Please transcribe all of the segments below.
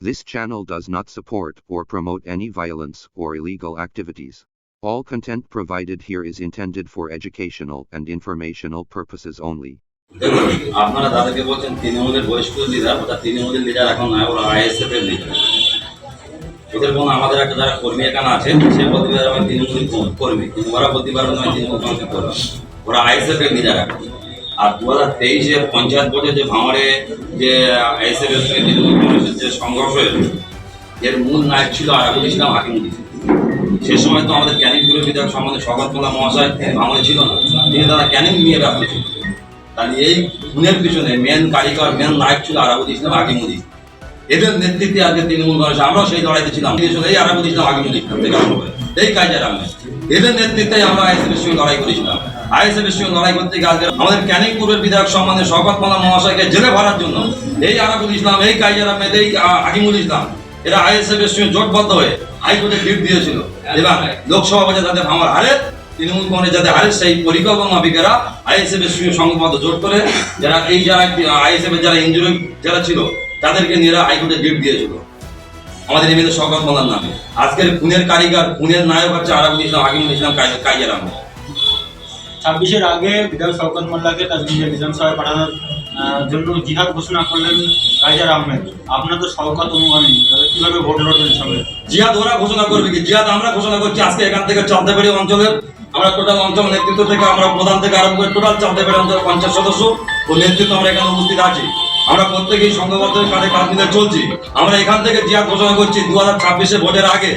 This channel does not support or promote any violence or illegal activities. All content provided here is intended for educational and informational purposes only. দেখুন আপনারা তাদেরকে বলছেন তৃণমূলের বয়স্ক leader ওটা তৃণমূলের leader এখন নয় ওরা আইএসএফ এর লিডার ওদের কোনো আমাদের একটা যারা কর্মী এখানে আছে সে বলতে পারবে আমি তৃণমূল কর্মী কিন্তু ওরা বলতে পারবে না আমি তৃণমূল কংগ্রেস কর্মী ওরা আইএসএফ এর লিডার এখন আর দু হাজার তেইশে পঞ্চায়েত বোর্ডে যে ভাঙড়ে যে যে সংঘর্ষ হয়েছে, এর মূল নায়ক ছিল আরাবুল ইসলাম ইসলাম। সে সময় তো আমাদের ক্যানিং পুরো বিধায়ক সম্বন্ধে শকতমোল্লা মহাশয় ভাঙড়ে ছিল না। তিনি তারা ক্যানিং নিয়ে ব্যস্ত ছিল তাহলে এই খুনের পিছনে মেন কারিগর মেন নায়ক ছিল আরাবুল ইসলাম ইসলাম। এদের নেতৃত্বে আজকে তৃণমূল কংগ্রেস, আমরাও সেই লড়াইতে ছিলাম। এই আরাবুল ইসলাম করে। এই কাজের আমি এদের নেতৃত্বে আমরা আইএসএফ এর সঙ্গে লড়াই করেছিলাম। লড়াই করতে আমাদের ক্যানিং বিধায়ক শওকত মোল্লা মহাশয়কে জেলে ভরার জন্য এই ইসলাম, এই কাইজার আহমেদ, এই হাকিমুল ইসলাম, এরা আইএসএফ এর সঙ্গে জোটবদ্ধ হয়ে হাইকোর্টে দিয়েছিল। এবং লোকসভা ভোটে যাতে আমার হারে তৃণমূল কংগ্রেস হারে, সেই পরিকল্পনা মাফিকেরা আইএসএফ এর সঙ্গে জোট করে যারা এই যারা, আইএসএফ এর যারা ইঞ্জুরি যারা ছিল, তাদেরকে নিয়ে হাইকোর্টে লিড দিয়েছিল। আমাদের এমনি শওকত মোল্লার নামে। আজকের খুনের কারিগর, খুনের নায়ক হচ্ছে আরাবুল ইসলাম, হাকিমুল ইসলাম, কাই- কাইজার আহমেদ। ছাব্বিশের আগে বিধায়ক শওকত মোল্লাকে তার নিজের বিধানসভায় পাঠানোর জন্য জিহাদ ঘোষণা করলেন রাইজার আহমেদ। আপনার তো শওকত অনুগামী, তাহলে কীভাবে ভোট লড়বেন সঙ্গে জিহাদ ওরা ঘোষণা করবে কি? জিহাদ আমরা ঘোষণা করছি আজকে এখান থেকে চালতেবাড়ি অঞ্চলের, আমরা টোটাল অঞ্চল নেতৃত্ব থেকে আমরা প্রধান থেকে আরম্ভ করে টোটাল চালতেবাড়ি অঞ্চলের পঞ্চাশ সদস্য ও নেতৃত্ব আমরা এখানে উপস্থিত আছি। আমরা প্রত্যেকেই সংঘবদ্ধ হয়ে কাঁধে কাঁধ মিলে চলছি। আমরা এখান থেকে জিহাদ ঘোষণা করছি দু হাজার ছাব্বিশে ভোটের আগে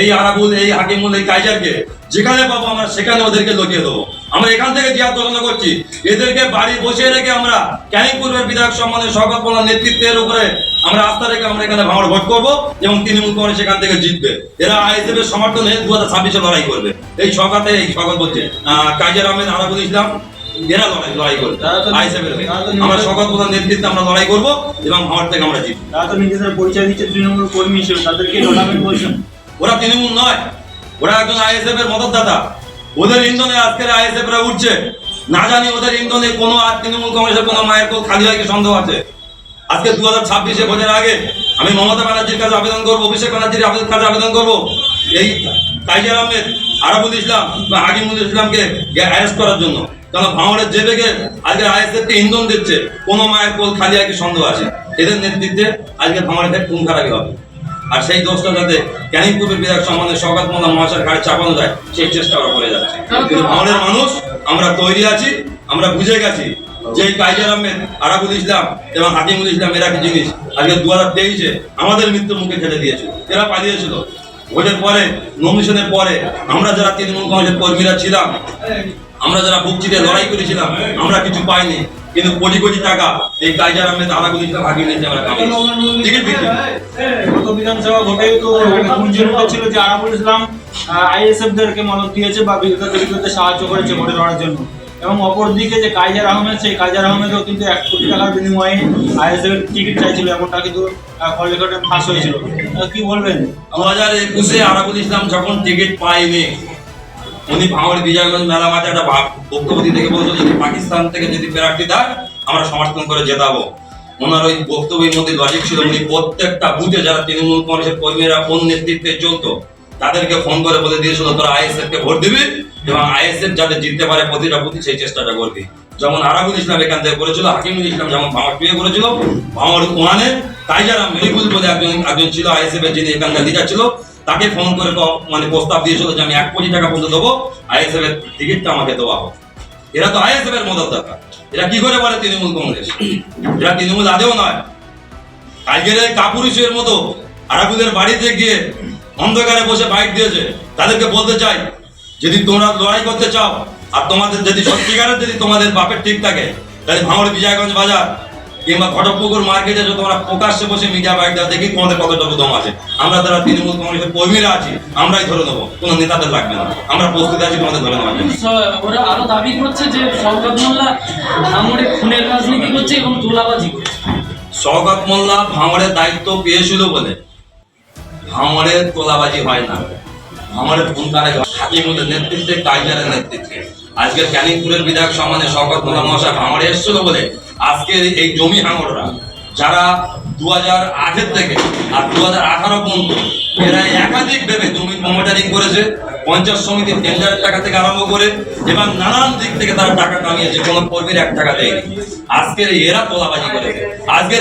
এই আরাবুল এই হাকিমুল এই কাইজারকে যেখানে পাবো আমরা সেখানে ওদেরকে লুকিয়ে দেবো। আমরা এখান থেকে জিহাদ ঘোষণা করছি এদেরকে বাড়ি বসিয়ে রেখে আমরা ক্যানিং বিধায়ক সম্মানের শওকত নেতৃত্বের উপরে আমরা আস্থা রেখে আমরা এখানে ভাঙড় ভোট করব এবং তৃণমূল কংগ্রেস সেখান থেকে জিতবে। এরা আইএসএফ এর সমর্থন দু হাজার ছাব্বিশে লড়াই করবে। এই সকাতে এই সকাল বলছে আহ, কাইজার আহমেদ আরাবুল ইসলাম এরা লড়াই লড়াই করবে। আমরা শওকত মোল্লার নেতৃত্বে আমরা লড়াই করব এবং থেকে আমরা জিতবো। তারা তো নিজেদের পরিচয় দিচ্ছে তৃণমূল কর্মী হিসেবে। তাদেরকে লড়াবেন বলছেন ওরা তৃণমূল নয়। ওরা একজন আইএসএফ এর মদতদাতা। ওদের ইন্ধনে আজকের আইএসএফ রা উঠছে। না জানি ওদের ইন্ধনে কোনো আর তৃণমূল কংগ্রেসের কোনো মায়ের কোল খালি হয় কি সন্দেহ আছে? আজকে দু হাজার ছাব্বিশে ভোটের আগে আমি মমতা ব্যানার্জির কাছে আবেদন করব অভিষেক ব্যানার্জির আবেদন কাছে আবেদন করব। এই কাইজার আহমেদ আরাবুল ইসলাম বা হাকিমুল ইসলামকে অ্যারেস্ট করার জন্য। কারণ ভাঙড়ের যে বেগে আজকে আইএসএফ কে ইন্ধন দিচ্ছে, কোনো মায়ের কোল খালি হয় কি সন্দেহ আছে। এদের নেতৃত্বে আজকে ভাঙড়ের খুন খারাপি হবে। আর সেই দোষটা যাতে ক্যানিং পূর্বের বিধায়ক সম্বন্ধে সকাত মোল্লা মহাশয়ের ঘাড়ে চাপানো যায়, সেই চেষ্টা আমরা করে যাচ্ছি। কিন্তু আমাদের মানুষ, আমরা তৈরি আছি, আমরা বুঝে গেছি যে কাইজার আহমেদ আরাবুল ইসলাম এবং হাকিমুল ইসলাম এরা কি জিনিস? আজকে দু হাজার তেইশে আমাদের মৃত্যুর মুখে ঠেলে দিয়েছিল এরা পালিয়েছিল। ভোটের পরে নমিশনের পরে, আমরা যারা তৃণমূল কংগ্রেসের কর্মীরা ছিলাম, আমরা যারা বুকচিতে লড়াই করেছিলাম, আমরা কিছু পাইনি। কিন্তু কোটি কোটি টাকা এই কাইজার আহমেদ ইসলাম হাকিম ইসলাম আমরা টিকিট বিক্রি। করে। গত বিধানসভা ভোটে তো গুঞ্জন উঠেছিল যে আরাবুল ইসলাম আইএসএফ দেরকে মদত দিয়েছে বা বিরোধীদের বিরুদ্ধে সাহায্য করেছে ভোটে লড়ার জন্য। এবং অপরদিকে যে কাইজার আহমেদ, সেই কাইজার আহমেদও কিন্তু এক কোটি টাকার বিনিময়ে আইএসএফ টিকিট চাইছিল এমনটা কিন্তু ফাঁস হয়েছিল। কি বলবেন? দু হাজার একুশে আরাবুল ইসলাম যখন টিকিট পায়নি, উনি ভাঙড় বিজয়গঞ্জ মেলা মাঠে একটা বক্তব্য গিয়ে বলছিল যদি পাকিস্তান থেকে যদি প্রার্থী দেয় আমরা সমর্থন করে জেতাবো। ওনার ওই বক্তব্যের মধ্যে লজিক ছিল, উনি প্রত্যেকটা বুথে যারা তৃণমূল কংগ্রেসের কর্মীরা কোন নেতৃত্বে চলতো, তাদেরকে ফোন করে বলে দিয়েছিল, তোরা আইএসএফ কে ভোট দিবি? এবং আইএসএফ যাতে জিততে পারে প্রতিটা বুথে সেই চেষ্টাটা করবি। যেমন আরাবুল ইসলাম এখান থেকে করেছিল হাকিমুল ইসলাম যেমন ভাঙড় পেয়ে করেছিল ভাঙড় ওনানে কাইজারাম মেরিকুল বলে একজন একজন ছিল আইএসএফ এর যিনি এখানকার লিডার ছিল, তাকে ফোন করে মানে প্রস্তাব দিয়েছিল যে আমি এক কোটি টাকা পর্যন্ত দেবো, আইএসএফ এর টিকিটটা আমাকে দেওয়া হোক। এরা তো আইএসএফ এর মদত দরকার এরা কি করে বলে তৃণমূল কংগ্রেস? এরা তৃণমূল আদেও নয়। এই কাপুরুষের মতো আরাবুলের বাড়িতে গিয়ে অন্ধকারে বসে বাইক দিয়েছে, তাদেরকে বলতে চাই যদি তোমরা লড়াই করতে চাও আর তোমাদের যদি সত্যিকারের যদি তোমাদের বাপের ঠিক থাকে তাহলে ভাঙড় বিজয়গঞ্জ বাজার কিংবা ঘটকপুকুর মার্কেটে যদি তোমরা প্রকাশ্যে বসে মিডিয়া বাইক দাও দেখি তোমাদের কতটুকু দম আছে। আমরা যারা তৃণমূল কংগ্রেসের কর্মীরা আছি আমরাই ধরে নেব। কোনো নেতাদের লাগবে না। আমরা প্রস্তুত আছি তোমাদের ধরে নেওয়ার জন্য। ওরা আরও দাবি করছে যে শওকত মোল্লা ভাঙড়ে খুনের রাজনীতি করছে এবং তোলাবাজি করছে। শওকত মোল্লা ভাঙড়ের দায়িত্ব পেয়েছিল বলে। ভাঙড়ের তোলাবাজি হয় না। ফোন তারা হাকিমুলের নেতৃত্বে কাইজারের নেতৃত্বে। আজকে ক্যানিংপুরের বিধায়ক সম্মানে শওকত মোল্লা মহাশয় ভাঙড়ে এসেছিল বলে আজকে এই জমি হাঙড়রা যারা দু হাজার আটের থেকে আর দু হাজার আঠারো পর্যন্ত এরা একাধিক ভেবে জমি মনিটারিং করেছে পঞ্চায়েত সমিতির টেন্ডারের টাকা থেকে আরম্ভ করে এবং নানান দিক থেকে তারা টাকা কামিয়েছে, কোনো কর্মীর এক টাকা দেয়নি। আজকের এরা তোলাবাজি করেছে। আজকের